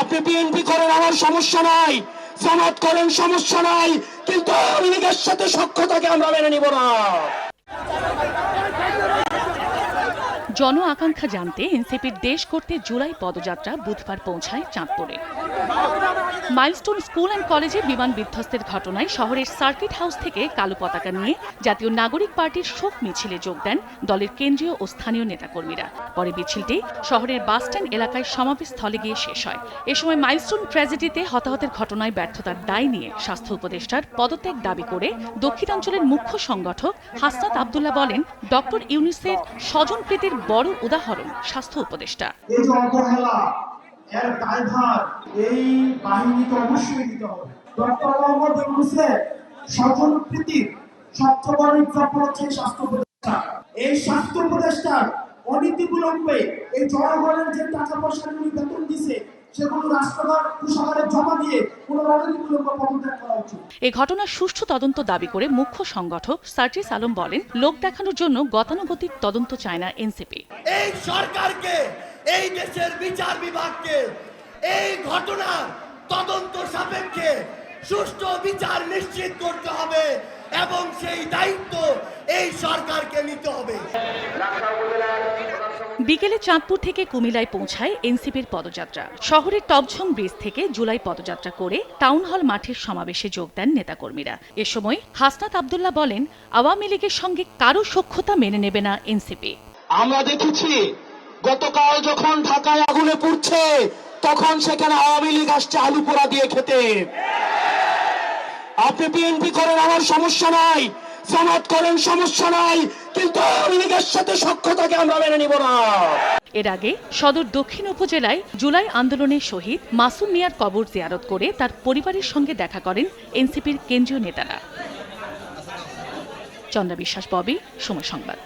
আপনি বিএনপি করেন, আমার সমস্যা নাই। জামাত করেন, সমস্যা নাই। কিন্তু আওয়ামী লীগের সাথে সক্ষতাকে আমরা মেনে নিব না। জন আকাঙ্ক্ষা জানতে এনসিপির দেশ করতে জুলাই পদযাত্রা বুধবার পৌঁছায় চাঁদপুরে। মাইলস্টোন স্কুল অ্যান্ড কলেজে বিমান বিধ্বস্তের ঘটনায় শহরের সার্কিট হাউস থেকে কালো পতাকা নিয়ে জাতীয় নাগরিক পার্টির শোক মিছিলে যোগ দেন দলের কেন্দ্রীয় ও স্থানীয় নেতাকর্মীরা। পরে মিছিলটি শহরের বাসস্ট্যান্ড এলাকায় সমাবেশ স্থলে গিয়ে শেষ হয়। এ সময় মাইলস্টোন ট্র্যাজেডিতে হতাহতের ঘটনায় ব্যর্থতার দায় নিয়ে স্বাস্থ্য উপদেষ্টার পদত্যাগ দাবি করে দক্ষিণাঞ্চলের মুখ্য সংগঠক হাসনাত আবদুল্লাহ বলেন, ডক্টর ইউনিসের স্বজনপ্রীতির বড় উদাহরণ স্বাস্থ্য উপদেষ্টা। এই স্বাস্থ্য উপদেষ্টা। এই স্বাস্থ্য উপদেষ্টার অনীতি বিলম্বে এই জনগণের যে টাকা পয়সা বেতন দিছে সেগুলো রাষ্ট্রঘর কুষাগারে জমা দিয়ে কোনো পদত্যাগ করা উচিত। এ ঘটনার সুষ্ঠু তদন্ত দাবি করে মুখ্য সংগঠক সার্জিস আলম বলেন লোক দেখানোর জন্য গতানুগতিক তদন্ত চায় না এনসিপি। এই সরকারকে এই দেশের বিচার বিভাগকে এই ঘটনার তদন্ত সাপেক্ষে সুষ্ঠু বিচার নিশ্চিত করতে হবে এবং সেই দায়িত্ব এই সরকারকে নিতে হবে। বিকেলে চাঁদপুর থেকে কুমিলায় পৌঁছায় এনসিপির পদযাত্রা। শহরের টপঝং ব্রিজ থেকে জুলাই পদযাত্রা করে টাউন হল মাঠের সমাবেশে যোগ দেন নেতাকর্মীরা। এ সময় হাসনাত আবদুল্লাহ বলেন, আওয়ামী লীগের সঙ্গে কারও সখ্যতা মেনে নেবে না এনসিপি। আমরা দেখেছি, গতকাল যখন ঢাকায় আগুনে পুড়ছে, তখন সেখানে আওয়ামী লীগ আসছে আলু পোড়া দিয়ে খেতে। আপনি বিএনপি করেন, আমার সমস্যা নাই। জামাত করেন, সমস্যা নাই, কিন্তু আওয়ামী সাথে সক্ষতাকে আমরা মেনে নিব না। এর আগে সদর দক্ষিণ উপজেলায় জুলাই আন্দোলনের শহীদ মাসুম মিয়ার কবর জিয়ারত করে তার পরিবারের সঙ্গে দেখা করেন এনসিপির কেন্দ্রীয় নেতারা। চন্দ্রা বিশ্বাস ববি, সময় সংবাদ।